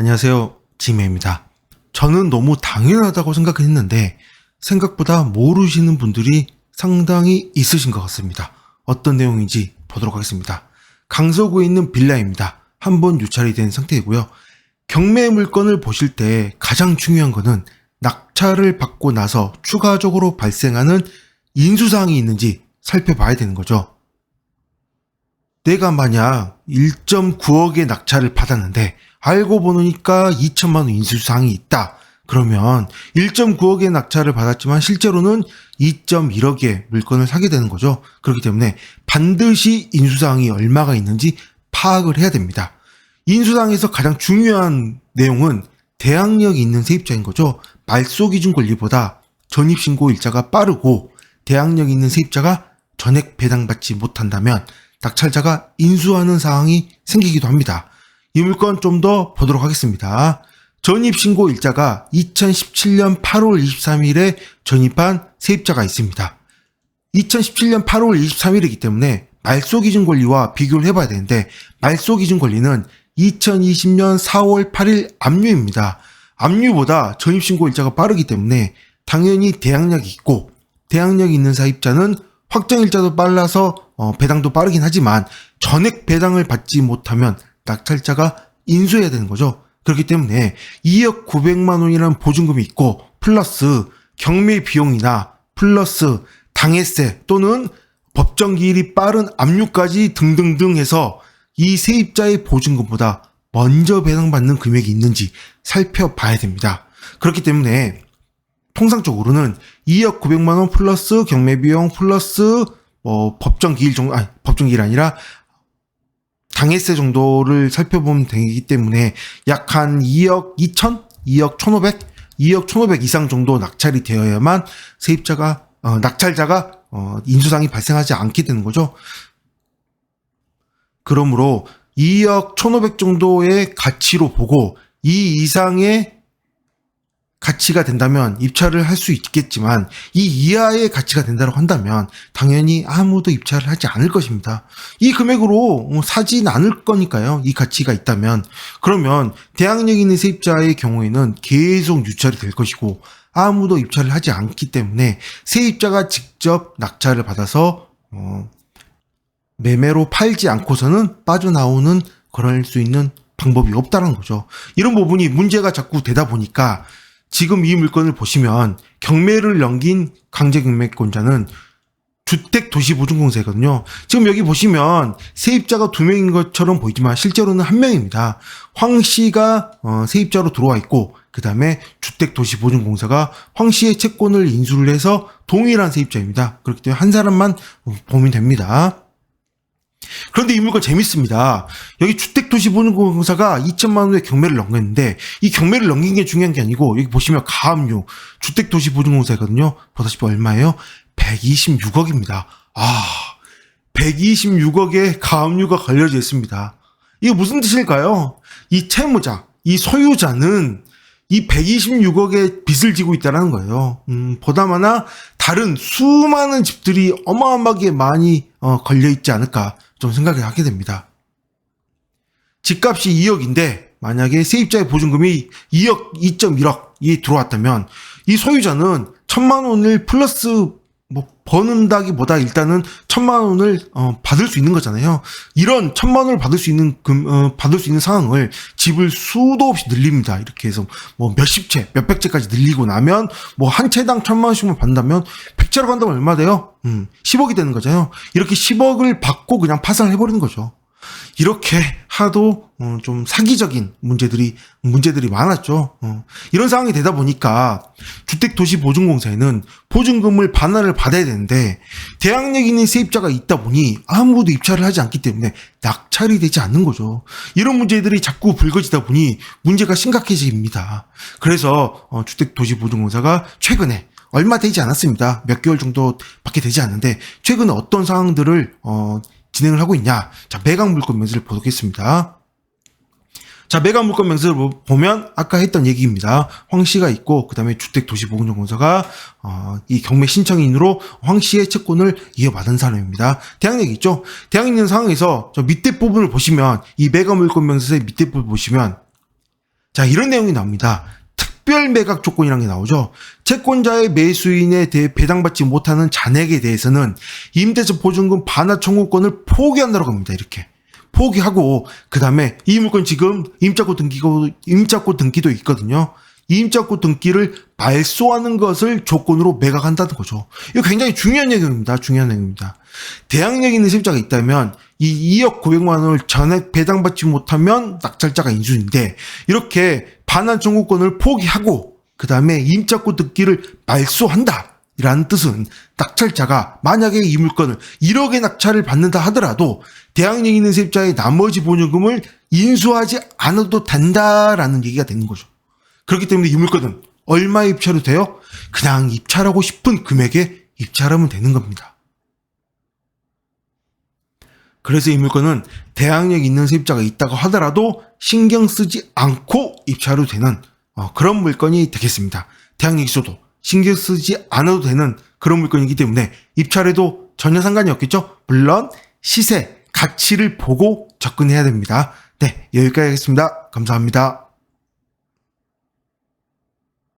안녕하세요. 지메입니다. 저는 너무 당연하다고 생각했는데 생각보다 모르시는 분들이 상당히 있으신 것 같습니다. 어떤 내용인지 보도록 하겠습니다. 강서구에 있는 빌라입니다. 한 번 유찰이 된 상태이고요. 경매 물건을 보실 때 가장 중요한 거는 낙찰을 받고 나서 추가적으로 발생하는 인수사항이 있는지 살펴봐야 되는 거죠. 내가 만약 1.9억의 낙찰을 받았는데 알고 보니까 2천만 원 인수사항이 있다. 그러면 1.9억의 낙찰을 받았지만 실제로는 2.1억의 물건을 사게 되는 거죠. 그렇기 때문에 반드시 인수사항이 얼마가 있는지 파악을 해야 됩니다. 인수사항에서 가장 중요한 내용은 대항력이 있는 세입자인 거죠. 말소 기준 권리보다 전입신고 일자가 빠르고 대항력 있는 세입자가 전액 배당받지 못한다면 낙찰자가 인수하는 상황이 생기기도 합니다. 이 물건 좀 더 보도록 하겠습니다. 전입신고 일자가 2017년 8월 23일에 전입한 세입자가 있습니다. 2017년 8월 23일이기 때문에 말소 기준 권리와 비교를 해봐야 되는데 말소 기준 권리는 2020년 4월 8일 압류입니다. 압류보다 전입신고 일자가 빠르기 때문에 당연히 대항력이 있고 대항력이 있는 사입자는 확정 일자도 빨라서 어, 배당도 빠르긴 하지만 전액 배당을 받지 못하면 낙찰자가 인수해야 되는 거죠. 그렇기 때문에 2억 900만 원이라는 보증금이 있고 플러스 경매 비용이나 플러스 당해세 또는 법정 기일이 빠른 압류까지 등등등 해서 이 세입자의 보증금보다 먼저 배당받는 금액이 있는지 살펴봐야 됩니다. 그렇기 때문에 통상적으로는 2억 900만 원 플러스 경매 비용 플러스 뭐 법정 기일 정도 아니 법정 기일 아니라 당해세 정도를 살펴보면 되기 때문에 약 한 2억 2천, 2억 1,500, 2억 1,500 이상 정도 낙찰이 되어야만 세입자가 어, 낙찰자가 어, 인수상이 발생하지 않게 되는 거죠. 그러므로 2억 1,500 정도의 가치로 보고 이 이상의 가치가 된다면 입찰을 할 수 있겠지만 이 이하의 가치가 된다고 한다면 당연히 아무도 입찰을 하지 않을 것입니다. 이 금액으로 사진 않을 거니까요. 이 가치가 있다면 그러면 대항력 있는 세입자의 경우에는 계속 유찰이 될 것이고 아무도 입찰을 하지 않기 때문에 세입자가 직접 낙찰을 받아서 어, 매매로 팔지 않고서는 빠져나오는 그럴 수 있는 방법이 없다는 거죠. 이런 부분이 문제가 자꾸 되다 보니까 지금 이 물건을 보시면 경매를 넘긴 강제경매권자는 주택도시보증공사거든요. 지금 여기 보시면 세입자가 두 명인 것처럼 보이지만 실제로는 한 명입니다. 황 씨가 어, 세입자로 들어와 있고 그 다음에 주택도시보증공사가 황 씨의 채권을 인수를 해서 동일한 세입자입니다. 그렇기 때문에 한 사람만 보면 됩니다. 그런데 이 물건 재밌습니다. 여기 주택도시보증공사가 2천만 원의 경매를 넘겼는데 이 경매를 넘긴 게 중요한 게 아니고 여기 보시면 가압류 주택도시보증공사거든요. 보다시피 얼마예요? 126억입니다. 아, 126억의 가압류가 걸려져 있습니다. 이게 무슨 뜻일까요? 이 채무자, 이 소유자는 이 126억의 빚을 지고 있다는 거예요. 음, 보다마나 다른 수많은 집들이 어마어마하게 많이 어, 걸려 있지 않을까 좀 생각을 하게 됩니다. 집값이 2억인데 만약에 세입자의 보증금이 2억, 2.1억이 들어왔다면 이 소유자는 천만 원을 플러스 뭐 버는다기보다 일단은 천만 원을 어, 받을 수 있는 거잖아요. 이런 천만 원을 받을 수 있는 금 어, 받을 수 있는 상황을 집을 수도 없이 늘립니다. 이렇게 해서 뭐 몇십 채, 몇백 채까지 늘리고 나면 뭐 한 채당 천만 원씩만 받는다면 백 채로 간다면 얼마 돼요? 음, 10억이 되는 거잖아요. 이렇게 10억을 받고 그냥 파산을 해버리는 거죠. 이렇게 하도 어, 좀 사기적인 문제들이 문제들이 많았죠. 어, 이런 상황이 되다 보니까 주택도시보증공사에는 보증금을 반환을 받아야 되는데 대항력 있는 세입자가 있다 보니 아무도 입찰을 하지 않기 때문에 낙찰이 되지 않는 거죠. 이런 문제들이 자꾸 불거지다 보니 문제가 심각해집니다. 그래서 어, 주택도시보증공사가 최근에 얼마 되지 않았습니다. 몇 개월 정도밖에 되지 않는데 최근에 어떤 상황들을 어, 진행을 하고 있냐. 자, 매각 물건 명세를 보겠습니다. 자, 매각 물건 명세를 보면 아까 했던 얘기입니다. 황 씨가 있고 그다음에 주택 도시보증공사가 어, 이 경매 신청인으로 황 씨의 채권을 이어받은 사람입니다. 대항력이 있죠. 대항력 있는 상황에서 저 밑에 부분을 보시면 이 매각 물건 명세의 밑에 부분 보시면 자, 이런 내용이 나옵니다. 특별 매각 조건이라는 게 나오죠. 채권자의 매수인에 대해 배당받지 못하는 잔액에 대해서는 임대차 보증금 반환 청구권을 포기한다고 합니다. 이렇게. 포기하고 그다음에 이 물건 지금 임차권 등기고 임차권 등기도 있거든요. 임차권 등기를 말소하는 것을 조건으로 매각한다는 거죠. 이거 굉장히 중요한 내용입니다. 중요한 내용입니다. 대항력 있는 세입자가 있다면 이 2억 900만 원을 전액 배당받지 못하면 낙찰자가 인수인데 이렇게 반환 청구권을 포기하고 그 다음에 임차권 등기를 말소한다. 이라는 뜻은 낙찰자가 만약에 이 물건을 1억의 낙찰을 받는다 하더라도 대항력 있는 세입자의 나머지 보증금을 인수하지 않아도 된다라는 얘기가 되는 거죠. 그렇기 때문에 이 물건은 얼마 입찰이 돼요? 그냥 입찰하고 싶은 금액에 입찰하면 되는 겁니다. 그래서 이 물건은 대항력 있는 세입자가 있다고 하더라도 신경 쓰지 않고 입찰해도 되는 어, 그런 물건이 되겠습니다. 대항력 있어도 신경 쓰지 않아도 되는 그런 물건이기 때문에 입찰해도 전혀 상관이 없겠죠? 물론 시세, 가치를 보고 접근해야 됩니다. 네, 여기까지 하겠습니다. 감사합니다.